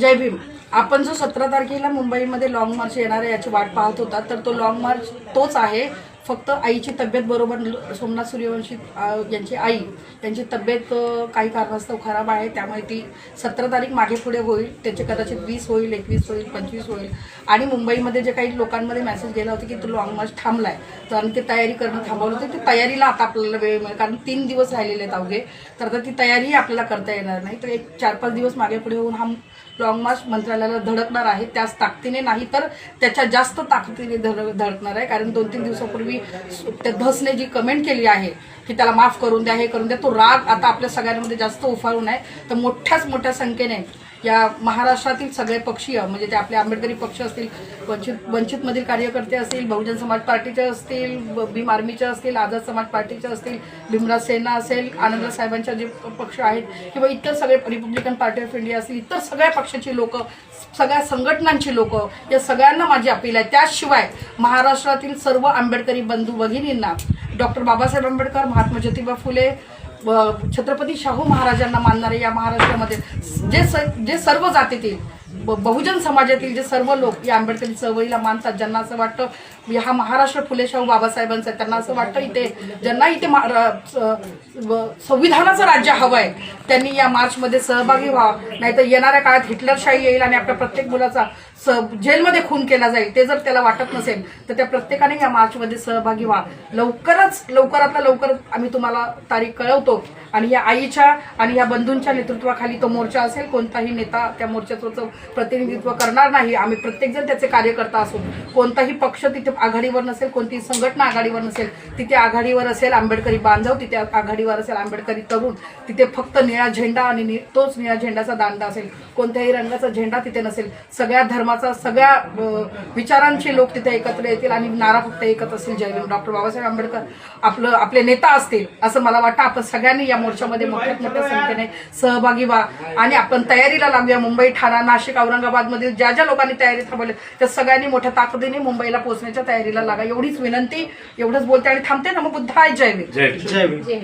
जय भीम. आपण जो सतरा तारखेला मुंबईमध्ये लॉंग मार्च येणार आहे याची वाट पाहत होता तर तो लॉंग मार्च तोच आहे. फक्त आईची तब्येत बरोबर सोमनाथ सूर्यवंशी यांची आई त्यांची तब्येत काही कारणास्तव खराब आहे त्यामुळे ती सतरा तारीख मागे पुढे होईल त्याचे कदाचित वीस होईल एकवीस होईल पंचवीस होईल. आणि मुंबईमध्ये जे काही लोकांमध्ये मेसेज गेला होता की तो लॉंग मार्च थांबलाय तर आम्ही ते तयारी करणं थांबवलं होतं. ती तयारीला आता आपल्याला वेळ मिळेल कारण तीन दिवस राहिलेले आहेत अवघे. तर आता ती तयारीही आपल्याला करता येणार नाही. तर एक चार पाच दिवस मागे पुढे होऊन हा लॉंग मार्च मंत्रालयाला धडकणार आहे त्याच ताकदीने नाही तर त्याच्या जास्त ताकदीने धड धडकणार आहे कारण दोन तीन दिवसापूर्वी त्या धसने जी कमेंट केली आहे की त्याला माफ करून द्या हे करून द्या तो राग आता आपल्या सगळ्यांमध्ये जास्त उफाळून आहे. तर मोठ्याच मोठ्या संख्येने या महाराष्ट्रातील सगळे पक्षीय म्हणजे ते आपले आंबेडकरी पक्ष असतील वंचित वंचितमधील कार्यकर्ते असतील बहुजन समाज पार्टीचे असतील ब- भीम आर्मीचे असतील आझाद समाज पार्टीचे असतील भीमराज सेना असेल आनंद साहेबांच्या जे पक्ष आहेत किंवा इतर सगळे रिपब्लिकन पार्टी ऑफ इंडिया असतील इतर सगळ्या पक्षाची लोक सगळ्या संघटनांची लोक या सगळ्यांना माझी अपील आहे. त्याशिवाय महाराष्ट्रातील सर्व आंबेडकरी बंधू भगिनींना डॉक्टर बाबासाहेब आंबेडकर महात्मा ज्योतिबा फुले छत्रपती शाहू महाराजांना मानणारे या महाराष्ट्रामध्ये जे स जे सर्व जातीतील बहुजन समाजातील जे सर्व लोक या आंबेडकरी चळवळीला मानतात ज्यांना असं वाटतं हा महाराष्ट्र फुलेशाहू बाबासाहेबांचा आहे, त्यांना असं वाटतं इथे ज्यांना इथे संविधानाचं राज्य हवं आहे त्यांनी या मार्चमध्ये सहभागी व्हा. नाहीतर येणाऱ्या काळात हिटलरशाही येईल आणि आपल्या प्रत्येक मुलाचा स जेलमध्ये खून केला जाईल ते जर त्याला वाटत नसेल तर त्या प्रत्येकाने या मार्चमध्ये सहभागी व्हा. लवकरच लवकरात लवकर आम्ही तुम्हाला तारीख कळवतो. आणि या आईच्या आणि या बंधूंच्या नेतृत्वाखाली तो मोर्चा असेल कोणताही नेता त्या मोर्चाचं प्रतिनिधित्व करणार नाही. आम्ही प्रत्येकजण त्याचे कार्यकर्ता असून कोणताही पक्ष तिथे आघाडीवर नसेल कोणतीही संघटना आघाडीवर नसेल तिथे आघाडीवर असेल आंबेडकरी बांधव तिथे आघाडीवर असेल आंबेडकरी तरुण तिथे फक्त निळा झेंडा आणि नि- तोच निळा झेंडाचा दांडा असेल. कोणत्याही रंगाचा झेंडा तिथे नसेल. सगळ्या धर्माचा सगळ्या विचारांचे लोक तिथे एकत्र येतील आणि नारा फक्त एकत्र असेल जय डॉक्टर बाबासाहेब आंबेडकर आपलं आपले नेता असतील असं मला वाटतं. आपण सगळ्यांनी या मोर्चामध्ये मोठ्यात मोठ्या संख्येने सहभागी व्हा आणि आपण तयारीला लागूया मुंबई ठाणा नाशिक औरंगाबाद मधील ज्या ज्या लोकांनी तयारी थांबवली त्या सगळ्यांनी मोठ्या ताकदीने मुंबईला पोहोचण्याच्या तयारीला लागा एवढीच विनंती एवढंच बोलते आणि थांबते ना मग. बुद्ध आहे जय भीम जय